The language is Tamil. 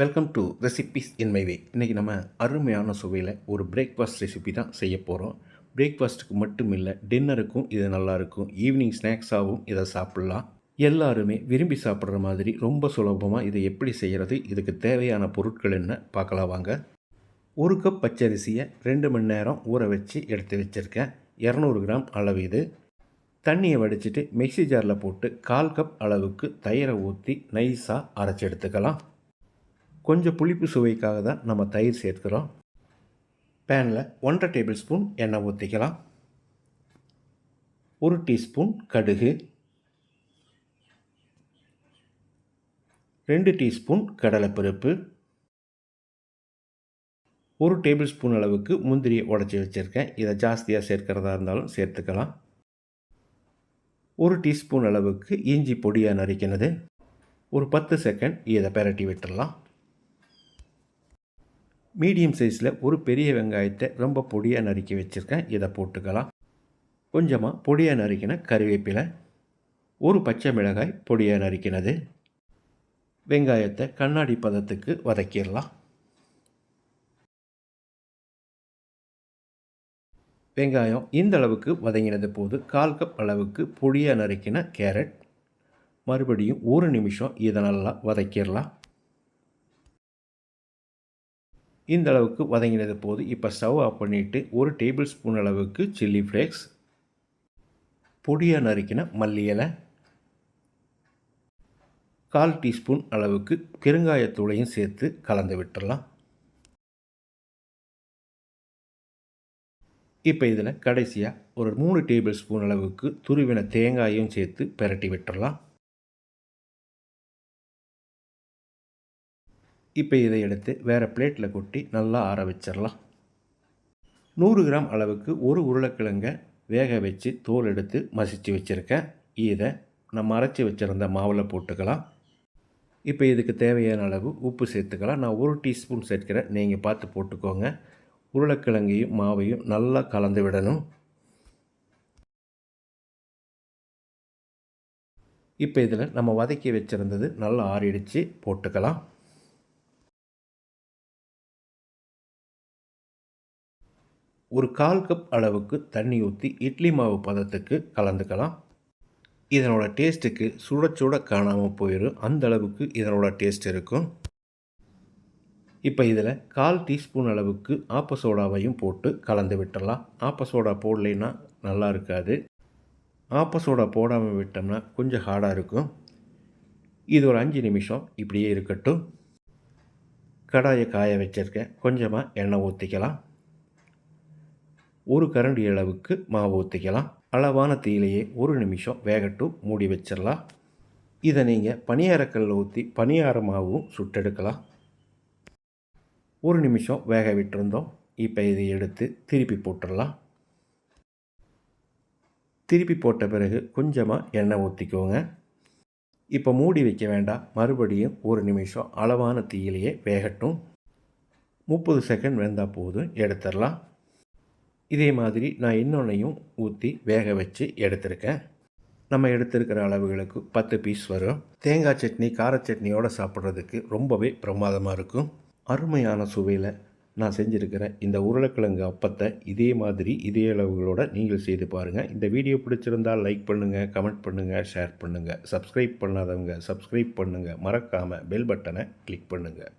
Welcome to recipes in my way இன்றைக்கி நம்ம அருமையான சுவையில் ஒரு பிரேக்ஃபாஸ்ட் ரெசிபி தான் செய்ய போகிறோம் பிரேக்ஃபாஸ்ட்டுக்கு மட்டும் இல்லை டின்னருக்கும் இது நல்லாயிருக்கும் ஈவினிங் ஸ்நாக்ஸாகவும் இதை சாப்பிட்லாம். எல்லாருமே விரும்பி சாப்பிட்ற மாதிரி ரொம்ப சுலபமாக இதை எப்படி செய்கிறது இதுக்கு தேவையான பொருட்கள் என்ன பார்க்கலாம் வாங்க. ஒரு கப் பச்சரிசியை ரெண்டு மணி நேரம் ஊற வச்சு எடுத்து வச்சுருக்கேன். இரநூறு கிராம் அளவு இது. தண்ணியை வடிச்சிட்டு மிக்சி ஜாரில் போட்டு கால் கப் அளவுக்கு தயிரை ஊற்றி நைஸாக அரைச்சி எடுத்துக்கலாம். கொஞ்சம் புளிப்பு சுவைக்காக தான் நம்ம தயிர் சேர்க்குறோம். பேனில் ஒன்றரை டேபிள் ஸ்பூன் எண்ணெய் ஊற்றிக்கலாம் ஒரு டீஸ்பூன் கடுகு. ரெண்டு டீஸ்பூன் கடலைப்பருப்பு. ஒரு டேபிள் ஸ்பூன் அளவுக்கு முந்திரியை உடச்சி வச்சுருக்கேன். இதை ஜாஸ்தியாக சேர்க்கிறதா இருந்தாலும் சேர்த்துக்கலாம். ஒரு டீஸ்பூன் அளவுக்கு இஞ்சி பொடியாக நறுக்கினது. ஒரு பத்து செகண்ட் இதை பெரட்டி விட்டுடலாம் மீடியம் சைஸில் ஒரு பெரிய வெங்காயத்தை ரொம்ப பொடியாக நறுக்கி வச்சுருக்கேன். இதை போட்டுக்கலாம். கொஞ்சமாக பொடியாக நறுக்கின கறிவேப்பிலை ஒரு பச்சை மிளகாய் பொடியாக நறுக்கினது. வெங்காயத்தை கண்ணாடி பதத்துக்கு வதக்கிடலாம். வெங்காயம் இந்த அளவுக்கு வதங்கினது போது கால் கப் அளவுக்கு பொடியாக நறுக்கின கேரட். மறுபடியும் ஒரு நிமிஷம் இதை நல்லா வதக்கிடலாம். இந்த அளவுக்கு வதங்கினது போது இப்போ ஸ்டவ் ஆஃப் பண்ணிவிட்டு ஒரு டேபிள் ஸ்பூன் அளவுக்கு சில்லி ஃப்ளேக்ஸ் பொடியாக நறுக்கின மல்லி இலை கால் டீஸ்பூன் அளவுக்கு பெருங்காயத்தூளையும் சேர்த்து கலந்து விட்டுடலாம் இப்போ இதில் கடைசியாக ஒரு மூணு டேபிள் ஸ்பூன் அளவுக்கு துருவின தேங்காயும் சேர்த்து பெரட்டி விட்டுடலாம் இப்போ இதை எடுத்து வேறு பிளேட்டில் கொட்டி நல்லா ஆற வச்சிடலாம். நூறு கிராம் அளவுக்கு ஒரு உருளைக்கிழங்கை வேக வச்சு தோல் எடுத்து மசித்து வச்சுருக்கேன். இதை நம்ம அரைச்சி வச்சுருந்த மாவில் போட்டுக்கலாம். இப்போ இதுக்கு தேவையான அளவு உப்பு சேர்த்துக்கலாம். நான் ஒரு டீஸ்பூன் சேர்க்கிறேன் நீங்கள் பார்த்து போட்டுக்கோங்க. உருளைக்கிழங்கையும் மாவையும் நல்லா கலந்து விடணும். இப்போ இதில் நம்ம வதக்கி வச்சுருந்தது நல்லா ஆறிடுச்சு. போட்டுக்கலாம். ஒரு கால் கப் அளவுக்கு தண்ணி ஊற்றி இட்லி மாவு பதத்துக்கு கலந்துக்கலாம். இதனோட டேஸ்ட்டுக்கு சுட சுட காணாமல் போயிடும் அந்த அளவுக்கு இதனோட டேஸ்ட் இருக்கும். இப்போ இதில் கால் டீஸ்பூன் அளவுக்கு ஆப்ப சோடாவையும் போட்டு கலந்து விட்டுடலாம் ஆப்ப சோடா போடலைன்னா நல்லா இருக்காது. ஆப்ப சோடா போடாமல் விட்டோம்னா கொஞ்சம் ஹார்டாக இருக்கும். இது ஒரு அஞ்சு நிமிஷம் இப்படியே இருக்கட்டும். கடாயை காய வச்சுருக்கேன். கொஞ்சமாக எண்ணெய் ஊற்றிக்கலாம் ஒரு கரண்டி அளவுக்கு மாவு ஊற்றிக்கலாம் அளவான தீயிலேயே ஒரு நிமிஷம் வேகட்டும் மூடி வச்சிடலாம். இதை நீங்கள் பணியாரக்கல்லில் ஊற்றி பனியார மாவும் சுட்டெடுக்கலாம். ஒரு நிமிஷம் வேக விட்டுருந்தோம். இப்போ இதை எடுத்து திருப்பி போட்டுடலாம். திருப்பி போட்ட பிறகு கொஞ்சமாக எண்ணெய் ஊற்றிக்கோங்க இப்போ மூடி வைக்க வேண்டாம். மறுபடியும் ஒரு நிமிஷம் அளவான தீயிலேயே வேகட்டும். முப்பது செகண்ட் வெந்தால் போதும். எடுத்துடலாம். இதே மாதிரி நான் இன்னொன்னையும் ஊற்றி வேக வச்சு எடுத்திருக்கேன். நம்ம எடுத்திருக்கிற அளவுகளுக்கு பத்து பீஸ் வரும். தேங்காய் சட்னி கார சட்னியோடு சாப்பிட்றதுக்கு ரொம்பவே பிரமாதமாக இருக்கும். அருமையான சுவையில் நான் செஞ்சுருக்கிற இந்த உருளைக்கிழங்கு அப்பத்தை இதே மாதிரி இதே அளவுகளோடு நீங்கள் செய்து பாருங்கள் இந்த வீடியோ பிடிச்சிருந்தால் லைக் பண்ணுங்கள் கமெண்ட் பண்ணுங்கள் ஷேர் பண்ணுங்கள் சப்ஸ்கிரைப் பண்ணாதவங்க சப்ஸ்கிரைப் பண்ணுங்கள் மறக்காமல் பெல் பட்டனை கிளிக் பண்ணுங்கள்